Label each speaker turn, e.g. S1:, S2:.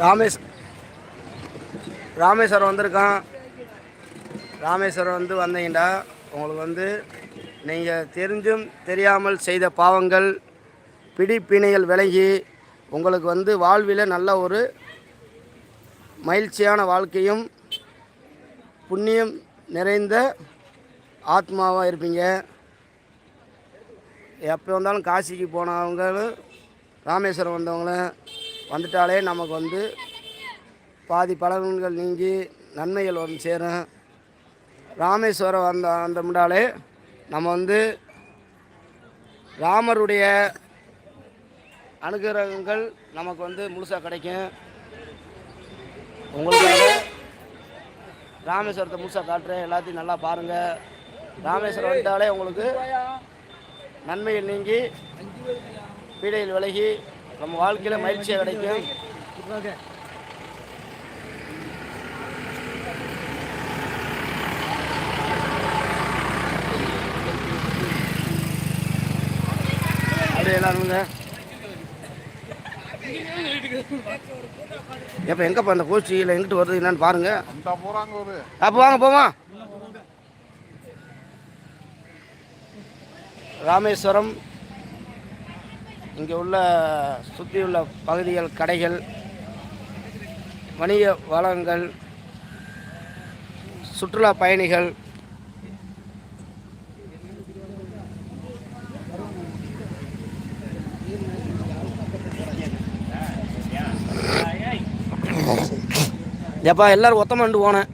S1: ராமேஸ் ராமேஸ்வரம் வந்திருக்கான். ராமேஸ்வரம் வந்து வந்தீங்கடா. உங்களுக்கு வந்து நீங்கள் தெரிஞ்சும் தெரியாமல் செய்த பாவங்கள் பிடிப்பிணைகள் விலகி உங்களுக்கு வந்து வாழ்வில் நல்ல ஒரு மகிழ்ச்சியான வாழ்க்கையும் புண்ணியம் நிறைந்த ஆத்மாவாக இருப்பீங்க. எப்போ வந்தாலும் காசிக்கு போனவங்களும் ராமேஸ்வரம் வந்தவங்களும் வந்துட்டாலே நமக்கு வந்து பாதி பலன்கள் நீங்கி நன்மைகள் வந்து சேரும். ராமேஸ்வரம் வந்த வந்தோம்னாலே நம்ம வந்து ராமருடைய அனுகிரகங்கள் நமக்கு வந்து முழுசாக கிடைக்கும். உங்களுக்கு ராமேஸ்வரத்தை முழுசாக காட்டுறேன். எல்லாத்தையும் நல்லா பாருங்கள் ராமேஸ்வரம் வந்துட்டாலே உங்களுக்கு நன்மைகள் நீங்கி பீடையில் விலகி நம்ம வாழ்க்கையில் மகிழ்ச்சியாக கிடைக்கும். அப்படியே எல்லாருங்க எப்போ எங்கப்பா அந்த கோஷ்டியில் எங்கிட்டு வருது என்னன்னு பாருங்க. அப்போ வாங்க போமா. ராமேஸ்வரம் இங்கே உள்ள சுற்றியுள்ள பகுதிகள் கடைகள் வணிக வளங்கள் சுற்றுலா பயணிகள் எப்பா எல்லோரும் ஒத்தமண்டு போனேன்.